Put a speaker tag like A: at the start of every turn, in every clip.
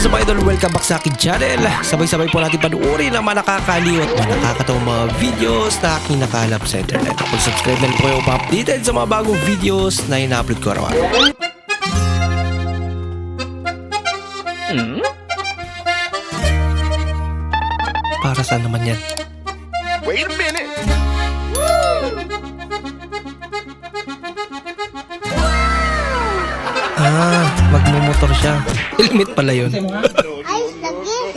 A: is up idol? Welcome back sa akin channel. Sabay-sabay po natin panuorin ang mga nakakaliw at mga nakakatawang mga videos na aking nakalap sa internet. Kung subscribe na po kayo pa-updated sa mga bagong videos na ina-upload ko araw Para saan naman yan?
B: Wait a minute.
A: Ah, magmumotor siya. Helmet pala yun.
C: Ay, sakit!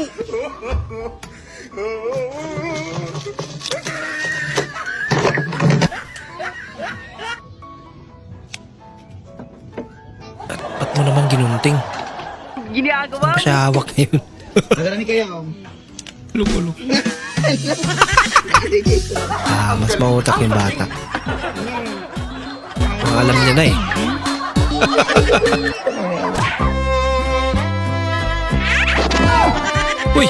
A: Ba't mo naman ginunting?
D: Ginagawa
A: Siya hawak na yun.
E: Nagarami kayo.
A: Lulo. ah, mas mautak yung bata. Mga alam niya na eh. Uy!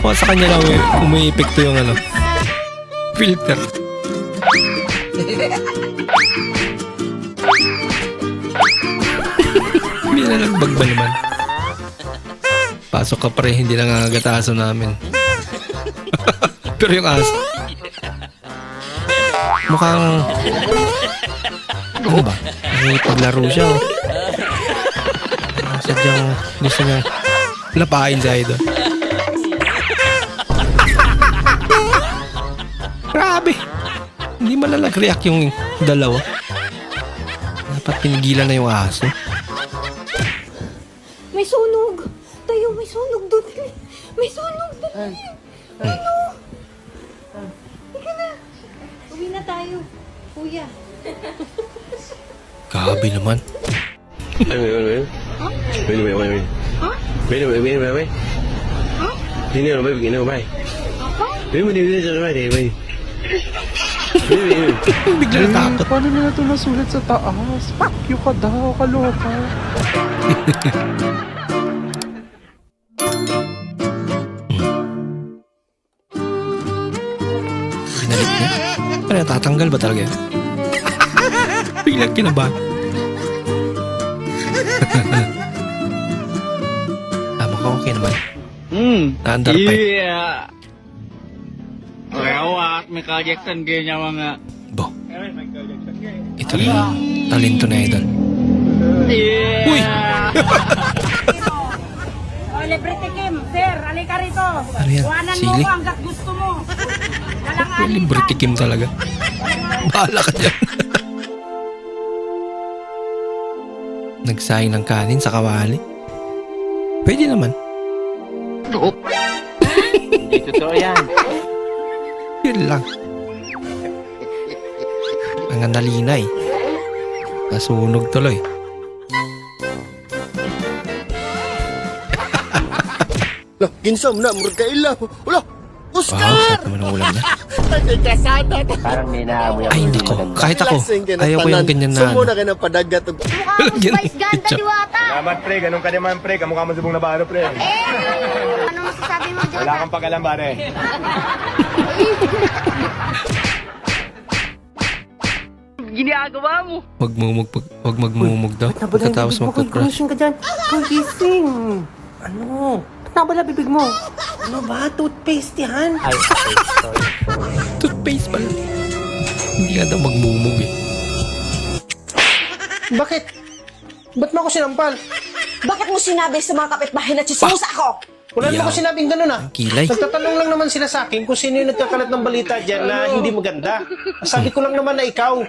A: Baka sa kanya lang umi- umi-epekto yung ano. Filter. Hindi na nagbag ba naman? Pasok ka pa rin, hindi nangangagataso namin. Pero yung aso. Mukhang... Ano ba? Nakipaglaro siya, oh. Ah, Sadyang gusto niya lapain si Idol. Grabe! Hindi man lang nag-react yung dalawa. Dapat pinigilan na yung aso.
C: May sunog! Tayo, may sunog doon. May sunog doon. Ano? Ika na. Uwi na tayo. Kuya.
A: Grabe naman.
B: Wait, wait, wait, wait. Wait, wait, wait, wait. Wait, wait, wait, wait, wait. Hindi na, wait, hindi na, wait. Wait, wait, wait, wait, wait, wait. Wait, wait, wait.
A: Bigla natakot.
E: Paano nila ito nasulit sa taas? Fuck you ka daw, kaloka.
A: Pinalit niya. Ano, tatanggal ba talaga yan? Biglang kinabahan. ah, mukhang okay naman.
F: Hmm.
A: Na-underpipe.
F: Iya. Lewat Michael Jackson kayaknya mga.
A: Bo. Ito rin. Talento na idol.
F: Iya.
A: Uy!
D: O, libre tikim. Sir, alika rito.
A: Ano yan?
D: Kuhanan mo
A: Sili?
D: ko hanggat gusto mo.
A: Libre tikim talaga. Bahala ka dyan. Nagsayang ng kanin sa kawali. Pwede naman.
F: Hindi totoo yan.
A: Yun lang. Ang nalinay. Nasunog tuloy.
E: Lah, ginsam na, murag kaila. Wala,
A: Wow, sarap naman ang ulam na.
E: kasada.
A: Ay, hindi ko. Kahit ako. Ayaw ko yung ganyan na.
E: Sumo
A: ano.
E: na kayo ng padagat.
C: Mukha
A: Yan,
C: spice ganda, diwata.
B: Salamat, pre. Ganun ka naman, pre. Kamukha mo subong na baro, pre.
C: Ano masasabi mo dyan?
B: Wala kang pakalam, pare.
D: Ginagawa mo.
A: Wag mumug, pag, wag magmumug daw. Pagkatapos magka-crush.
G: ka dyan. Kung gising. Ano? Ba't nabala bibig mo? Ano ba? Toothpaste yan? Ay,
A: Toothpaste pala. Hindi ka daw magmumug eh.
G: Bakit? Ba't mo ako sinampal?
H: Bakit mo sinabi sa mga kapitbahay na chismosa ako?
G: Wala naman ako sinabing ganun ah.
A: Kilay.
G: Nagtatanong lang naman sila sa akin kung sino yung nagkakalat ng balita dyan na hindi maganda. Sabi ko lang naman na ikaw.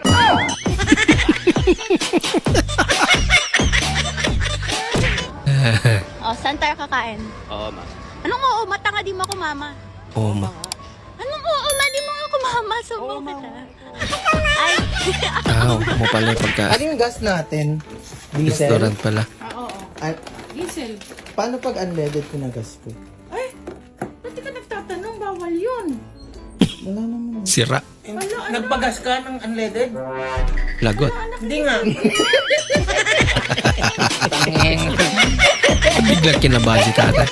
C: O, saan tayo kakain?
F: Oo, ma.
C: Anong oo, matanga di mo ako mama?
A: Oo, ma.
C: Anong oo, ma, di mo ako mama? Subo kita. Ay,
A: Ah, oo mo pala yung pagka...
G: Ano yung gas natin? Diesel?
A: Restaurant pala.
G: An-
D: Diesel.
G: Paano pag unleaded ko na gas ko?
D: Ba't di ka nagtatanong? Bawal yun.
G: Wala naman.
A: Sira.
G: Nagpagas ka ng unleaded?
A: Lagot.
G: Hindi nga.
A: Biglang kinabahan si tatay.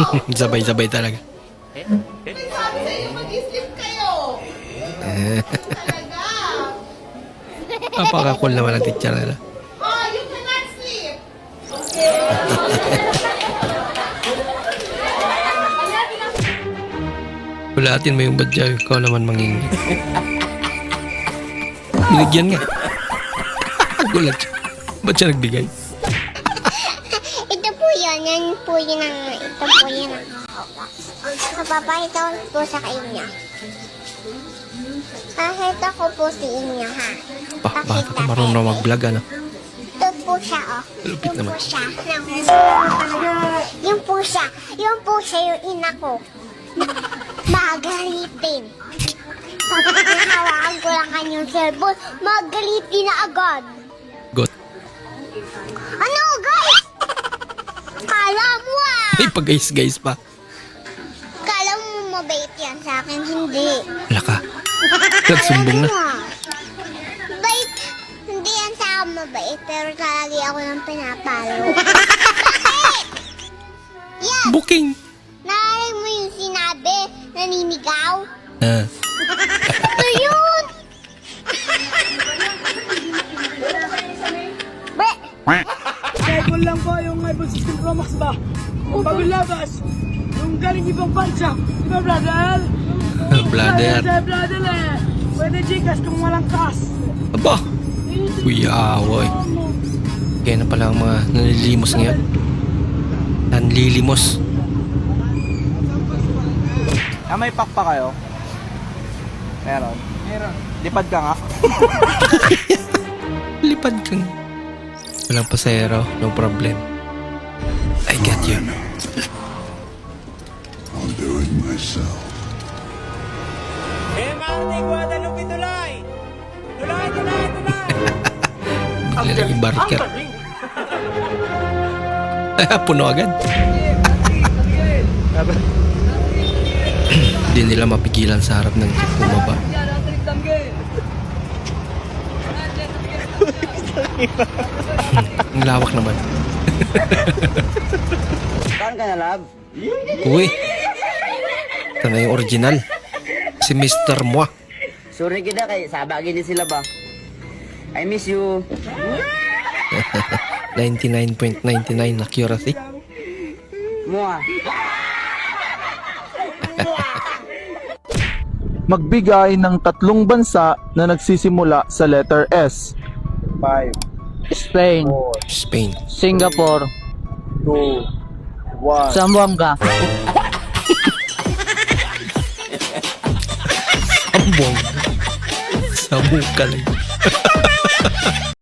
A: Sabay-sabay talaga. Napaka-cool naman ang teacher nila. Bulatin mo yung badya, ikaw naman mangingi. Binigyan nga. Gulat siya. Ba't siya nagbigay?
I: Papapakita ko po sa inyo. Pakita ko po sa inyo, ha?
A: Pa, bata ka marunong mag-vlog, ano?
I: Ito po siya, oh.
A: Lupit
I: Yung
A: naman.
I: po siya. Yung po siya. Yung po siya yung ina ko. Magalitin. Pag nahawakan ko lang kanyang cellphone, magalitin na agad.
A: Got.
I: Ano, guys? Kala mo ah!
A: Ay, pag guys, guys pa.
I: Mabait yan sa akin, hindi.
A: Wala ka. Nagsumbong na.
I: Bait. Hindi yan sa akin mabait, pero talaga ako ng pinapalo. Bakit? Yes!
A: Booking.
I: Narinig mo yung sinabi, naninigaw?
A: Ah.
I: Ito yun! Bre!
D: iPhone lang po yung iPhone 16 Pro Max ba? Kung bago labas, yung galing ibang bansa. Di ba, brother?
A: Brother.
D: brother eh. Pwede Gcash kung walang cash.
A: Aba. Kuya, awoy. Kaya na pala ang mga nalilimos ngayon. Nanlilimos.
G: Ah, may pack pa kayo? Meron. Meron. Lipad ka nga.
A: Lipad kang. Walang pasero, no problem. I got you. Bigla lang yung barker. Puno agad. Hindi nila mapigilan sa harap ng jeep bumaba. Ang lawak naman.
J: Saan ka na, love?
A: Uy! Ito na yung original. Si Mr. Moi.
J: Sorry kita kay sabagin din sila ba? I miss you.
A: 99.99 accuracy.
J: Mua.
G: Magbigay ng tatlong bansa na nagsisimula sa letter S. 5,
K: Spain,
A: Spain.
K: Singapore,
G: 2, 1.
K: Zamboanga,
A: sombong. Nah, kali.